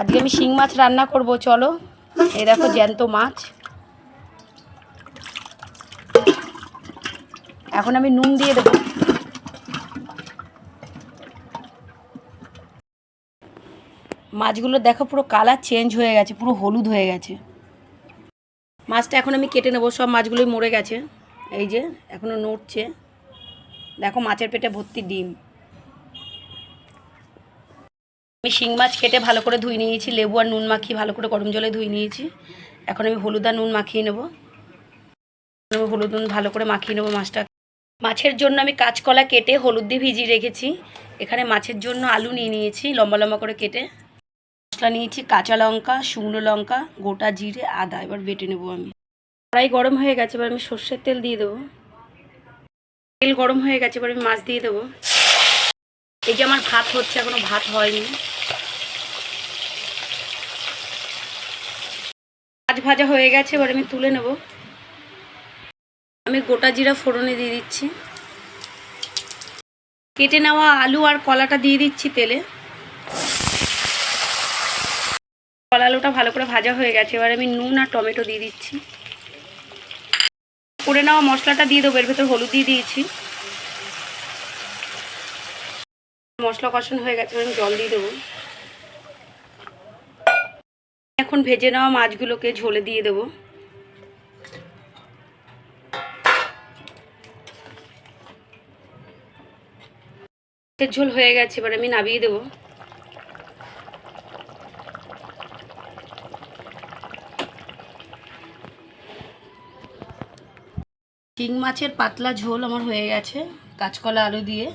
আজকে আমি শিং মাছ রান্না করব, চলো। এই দেখো জ্যান্ত মাছ। এখন আমি নুন দিয়ে দেবো। মাছগুলো দেখো পুরো কালার চেঞ্জ হয়ে গেছে, পুরো হলুদ হয়ে গেছে। মাছটা এখন আমি কেটে নেব, সব মাছগুলোই মরে গেছে। এই যে এখনও নড়ছে। দেখো মাছের পেটে ভর্তি ডিম। আমি শিং মাছ কেটে ভালো করে ধুয়ে নিয়েছি, লেবু আর নুন মাখিয়ে ভালো করে গরম জলে ধুয়ে নিয়েছি। এখন আমি হলুদ আর নুন মাখিয়ে নেব। হলুদ নুন ভালো করে মাখিয়ে নেব মাছটা। মাছের জন্য আমি কাঁচকলা কেটে হলুদ দিয়ে ভিজিয়ে রেখেছি। এখানে মাছের জন্য আলু নিয়ে নিয়েছি, লম্বা লম্বা করে কেটে। মশলা নিয়েছি, কাঁচা লঙ্কা, শুকনো লঙ্কা, গোটা জিরে, আদা, এবার বেটে নেব আমি। কড়াই গরম হয়ে গেছে, এবার আমি সর্ষের তেল দিয়ে দেবো। তেল গরম হয়ে গেছে, এবার আমি মাছ দিয়ে দেবো। এই যে আমার ভাত হচ্ছে, এখনও ভাত হয়নি। মাছ ভাজা হয়ে গেছে, এবার আমি তুলে নেব। আমি গোটা জিরা ফোড়নে দিয়ে দিচ্ছি। কেটে নেওয়া আলু আর কলাটা দিয়ে দিচ্ছি তেলে। কলা আলুটা ভালো করে ভাজা হয়ে গেছে, এবার আমি নুন আর টমেটো দিয়ে দিচ্ছি। করে নেওয়া মশলাটা দিয়ে দেবো, এর ভেতর হলুদ দিয়ে দিয়েছি। মশলা কষানো হয়ে গেছে, আমি জল দিয়ে দেবো। এখন ভেজে নেওয়া মাছগুলোকে ঝোলে দিয়ে দেবো। মাছের ঝোল হয়ে গেছে, এবার আমি নামিয়ে দেবো। শিং মাছের পাতলা ঝোল আমার হয়ে গেছে, কাঁচকলা আলু দিয়ে।